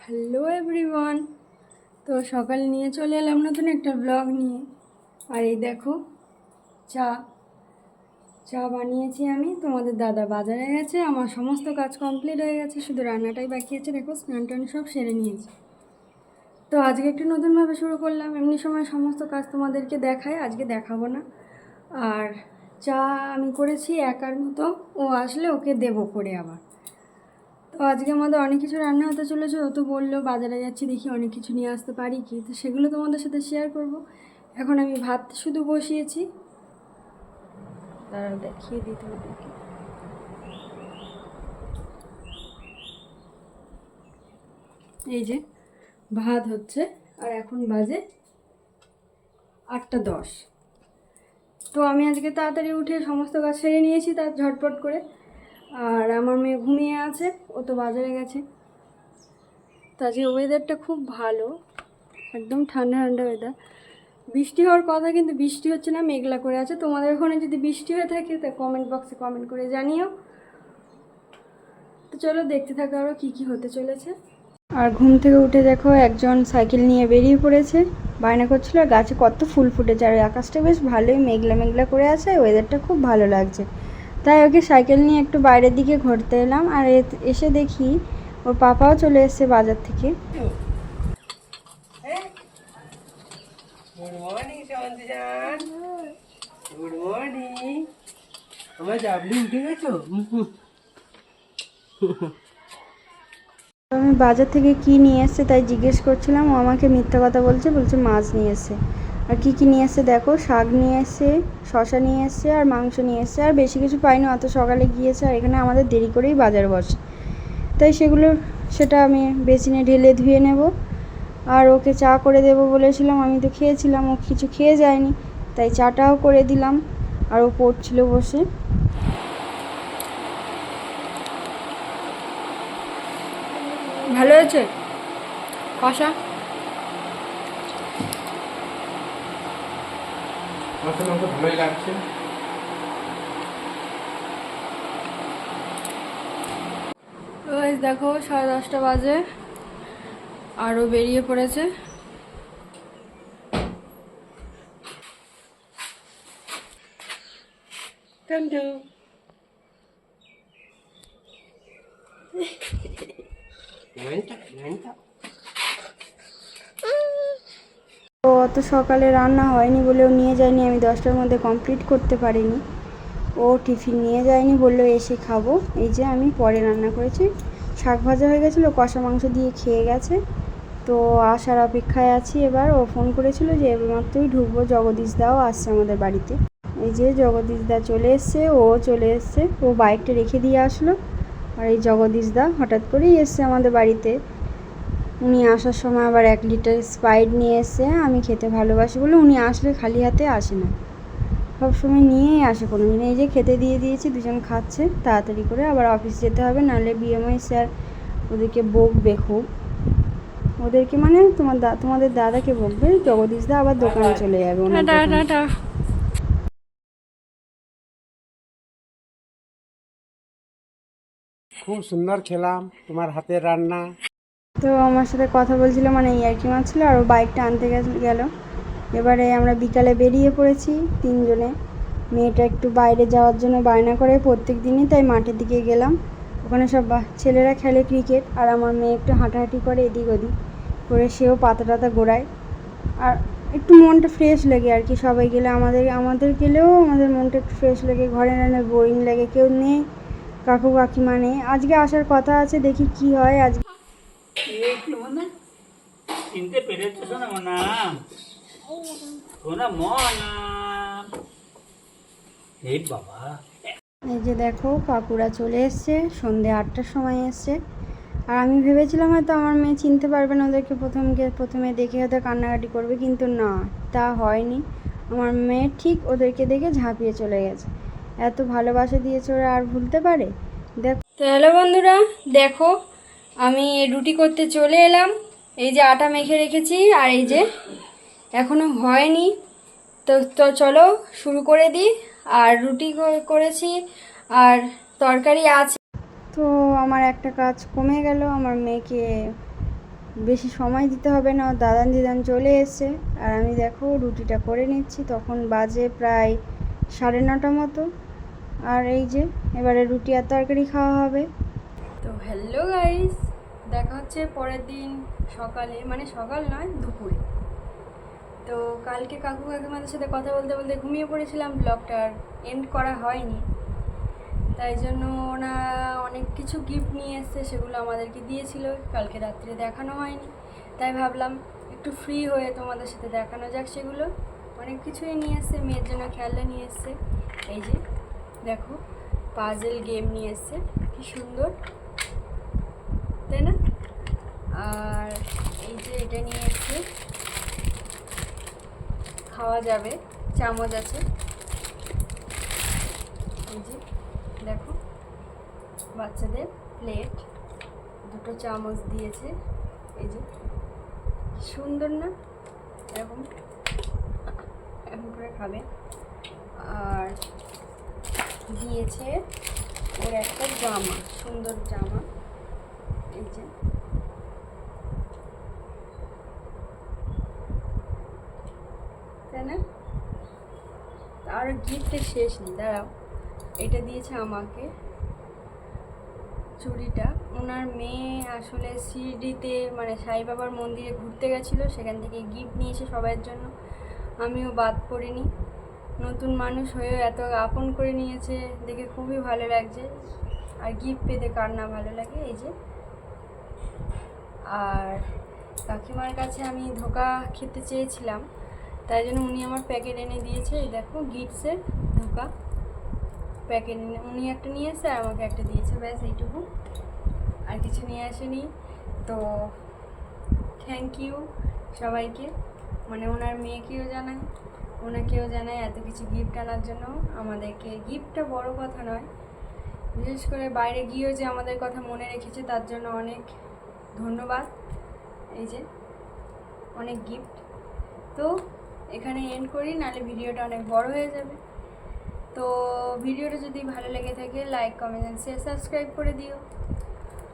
Hello everyone তো সকাল নিয়ে চলে এলাম নতুন একটা ব্লগ নিয়ে। আর এই দেখো, চা। চা বানিয়েছি আমি। তোমাদের দাদা বাজারে গেছে। আমার সমস্ত কাজ কমপ্লিট হয়ে গেছে। শুধু রান্নাটাই বাকি আছে। দেখো, স্নান টান সব সেরে নিয়েছি। তো আজকে একটু নতুনভাবে শুরু করলাম। এমনি সময় সমস্ত কাজ তোমাদেরকে দেখায় আজকে দেখাবো না। আর চা আমি করেছি একার মতো। ও আসলে ওকে দেবো করে আবার। তো আজকে আমাদের অনেক কিছু রান্না হতে চলেছে, ও তো বলল বাজারে যাচ্ছি, দেখি অনেক কিছু নিয়ে আসতে পারি কি। তো সেগুলো তোমাদের সাথে শেয়ার করব। এখন আমি ভাত শুধু বসিয়েছি। দাঁড়াও, দেখিয়ে দিতে হবে এই যে ভাত হচ্ছে, আর এখন বাজে আটটা দশ। তো আমি আজকে তাড়াতাড়ি উঠে সমস্ত কাজ সেরে নিয়েছি তার ঝটপট করে। আর আমার মেয়ে ঘুমিয়ে আছে, ও তো বাজারে গেছে। তো আজকে ওয়েদারটা খুব ভালো, একদম ঠান্ডা ঠান্ডা ওয়েদার বৃষ্টি হওয়ার কথা কিন্তু বৃষ্টি হচ্ছে না, মেঘলা করে আছে। তোমাদের ওখানে যদি বৃষ্টি হয়ে থাকে, তা কমেন্ট বক্সে কমেন্ট করে জানিও। তো চলো দেখতে থাকো আরও কী কী হতে চলেছে। আর ঘুম থেকে উঠে দেখো একজন সাইকেল নিয়ে বেরিয়ে পড়েছে, বায়না করছিল, আর গাছে কত ফুল ফুটেছে। আর আকাশটা বেশ ভালোই মেঘলা মেঘলা করে আছে ওয়েদারটা খুব ভালো লাগছে। তাই ওকে সাইকেল নিয়ে একটু বাইরের দিকে ঘুরতে এলাম আর এসে দেখি ওর পাপাও চলে এসেছে বাজার থেকে। গুড মর্নিং সঞ্জিজান গুড মর্নিং আমার জাবলি উঠে গেছো? আমি বাজার থেকে কি নিয়ে এসছে তাই জিজ্ঞেস করছিলাম। ও আমাকে মিথ্যা কথা বলছে বলছে মাছ নিয়ে এসছে। আর কি কি নিয়ে এসছে দেখো? শাক নিয়ে এসছে শশা নিয়ে এসছে আর মাংস নিয়ে এসছে আর বেশি কিছু পাইনি, অত সকালে গিয়েছে, আর এখানে আমাদের দেরি করেই বাজার বসে। তাই সেগুলো, সেটা আমি বেসিনে ঢেলে ধুয়ে নেব। আর ওকে চা করে দেবো বলেছিলাম, আমি তো খেয়েছিলাম, ও কিছু খেয়ে যায়নি, তাই চাটাও করে দিলাম, আর ও পড়ছিল বসে। ভালো হয়েছে? কষা? তো আমাকে ভালোই লাগছে। দেখো সাড়ে দশটা বাজে। আরও বেরিয়ে পড়েছে। ঘণ্টা তো অত সকালে রান্না হয়নি বলেও নিয়ে যায়নি, আমি দশটার মধ্যে কমপ্লিট করতে পারিনি। ও টিফিন নিয়ে যায়নি বলল এসে খাব। এই যে আমি পরে রান্না করেছি। শাক ভাজা হয়ে গেছিল, কষা মাংস দিয়ে খেয়ে গেছে। তো আসার অপেক্ষায় আছি এবার। ও ফোন করেছিল যে এবারমাত্রই ঢুকবো জগদীশ দাও আসছে আমাদের বাড়িতে। এই যে জগদীশ দা চলে এসছে, ও চলে এসছে। ও বাইকটা রেখে দিয়ে আসলো। আর এই জগদীশ দা হঠাৎ করেই এসছে আমাদের বাড়িতে। উনি আসার সময় আবার এক লিটার স্প্রাইট নিয়ে এসে আমি খেতে ভালোবাসি বলে উনি আসলে খালি হাতে আসে না। সবসময় নিয়েই আসে কোনো দিন। এই যে খেতে দিয়ে দিয়েছি দুজন খাচ্ছে তাড়াতাড়ি করে আবার অফিস যেতে হবে নাহলে বিএমআই স্যার ওদেরকে বকবে খুব। ওদেরকে মানে তোমার দা তোমাদের দাদাকে বকবে জগদীশ দা আবার দোকানে চলে যাবে ওনার খুব সুন্দর খেলাম তোমার হাতের রান্না। তো আমার সাথে কথা বলছিল মানে ইয়ার্কি মারছিল, আর ও বাইকটা আনতে গেল। এবারে আমরা বিকালে বেরিয়ে পড়েছি তিনজনে। মেয়েটা একটু বাইরে যাওয়ার জন্য বায়না করে প্রত্যেক দিনই তাই মাঠের দিকে গেলাম। ওখানে সব ছেলেরা খেলে ক্রিকেট আর আমার মেয়ে একটু হাঁটাহাঁটি করে এদিক ওদিক করে সেও পাতা টাতা ঘোরায় আর একটু মনটা ফ্রেশ লাগে আর কি, সবাই গেলে আমাদের আমাদের গেলেও আমাদের মনটা একটু ফ্রেশ লাগে, ঘরে রান্না বোরিং লাগে, কেউ নেই, কাকু কাকিমা নেই। আজকে আসার কথা আছে, দেখি কি হয়, আজকে চিনতে পেরেছ মনা মনা এই বাবা এই যে দেখো কাকুরা চলে এসছে সন্ধে আটটার সময় এসছে। আর আমি ভেবেছিলাম হয়তো আমার মেয়ে চিনতে পারবে না ওদেরকে প্রথমকে প্রথমে দেখে হয়তো কান্নাকাটি করবে কিন্তু না তা হয়নি। আমার মেয়ে ঠিক ওদেরকে দেখে ঝাঁপিয়ে চলে গেছে। এত ভালোবাসা দিয়েছে ওরা আর ভুলতে পারে? দেখো হ্যালো বন্ধুরা দেখো আমি রুটি করতে চলে এলাম। এই যে আটা মেখে রেখেছি আর এই যে এখনও হয়নি। তো তো চলো শুরু করে দিই। আর রুটি করেছি আর তরকারি আছে। তো আমার একটা কাজ কমে গেল। আমার মেয়েকে বেশি সময় দিতে হবে না। দাদান দিদান চলে এসছে। আর আমি দেখো রুটিটা করে নিচ্ছি। তখন বাজে প্রায় সাড়ে নটা মতো। আর এই যে এবারে রুটি আর তরকারি খাওয়া হবে। তো হ্যালো গাইস দেখা হচ্ছে পরের দিন সকালে মানে সকাল নয়, দুপুরে। তো কালকে কাকু কাকিমাদের সাথে কথা বলতে বলতে ঘুমিয়ে পড়েছিলাম ব্লগটা আর এন্ড করা হয়নি। তাই জন্য ওনারা অনেক কিছু গিফট নিয়ে এসছে, সেগুলো আমাদেরকে দিয়েছিল, কালকে রাত্রে দেখানো হয়নি। তাই ভাবলাম একটু ফ্রি হয়ে তোমাদের সাথে দেখানো যাক সেগুলো। অনেক কিছুই নিয়ে এসছে, মেয়ের জন্য খেলনা নিয়ে এসছে। এই যে, দেখো পাজেল গেম নিয়ে এসছে, কি সুন্দর। আর এই যে এটা নিয়ে এসছে। খাওয়া যাবে, চামচ আছে। এই যে, দেখো, বাচ্চাদের প্লেট দুটো চামচ দিয়েছে। এই যে, সুন্দর না? এরকম এরকম করে খাবে। আর দিয়েছে ওর একটা জামা, সুন্দর জামা। এই যে তাই না আর গিফটের শেষ নেই, দাঁড়াও। এটা দিয়েছে আমাকে চুড়িটা। ওনার মেয়ে আসলে শিরডিতে মানে সাই বাবার মন্দিরে ঘুরতে গেছিল, সেখান থেকে গিফট নিয়েছে সবার জন্য। আমিও বাদ পড়িনি। নতুন মানুষ হয়েও এত আপন করে নিয়েছে, দেখে খুবই ভালো লাগছে। আর গিফট পেতে কার না ভালো লাগে, এই যে। আর কাকিমার কাছে আমি ধোকা খেতে চেয়েছিলাম। তাই জন্য উনি আমার প্যাকেট এনে দিয়েছে। এই দেখো গিটসের ধোকা। প্যাকেট এনে উনি একটা নিয়ে এসে আর আমাকে একটা দিয়েছে। ব্যাস, এইটুকু। আর কিছু নিয়ে আসেনি। তো থ্যাংক ইউ সবাইকে। মানে ওনার মেয়েকেও জানাই। ওনাকেও জানাই এত কিছু গিফট আনার জন্য। আমাদেরকে গিফটটা বড় কথা নয়। বিশেষ করে বাইরে গিয়েও যে আমাদের কথা মনে রেখেছে, তার জন্য অনেক ধন্যবাদ। এই যে, অনেক গিফট তো এখানে এন্ড করি, নাহলে ভিডিওটা অনেক বড় হয়ে যাবে। তো ভিডিওটা যদি ভালো লেগে থাকে like comment and share subscribe করে দিও।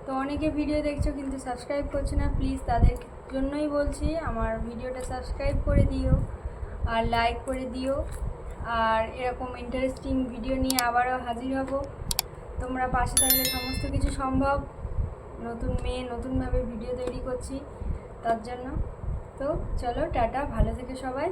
তো অনেকে ভিডিও দেখছ কিন্তু সাবস্ক্রাইব করছে না প্লিজ তাদের জন্যই বলছি, আমার ভিডিওটা সাবস্ক্রাইব করে দিও আর লাইক করে দিও। আর এরকম ইন্টারেস্টিং ভিডিও নিয়ে আবারও হাজির হব। তোমরা পাশে থাকলে সমস্ত কিছু সম্ভব। নতুন মেয়ে, নতুনভাবে ভিডিও তৈরি করছি, তার জন্য। তো চলো টাটা ভালো থেকে সবাই।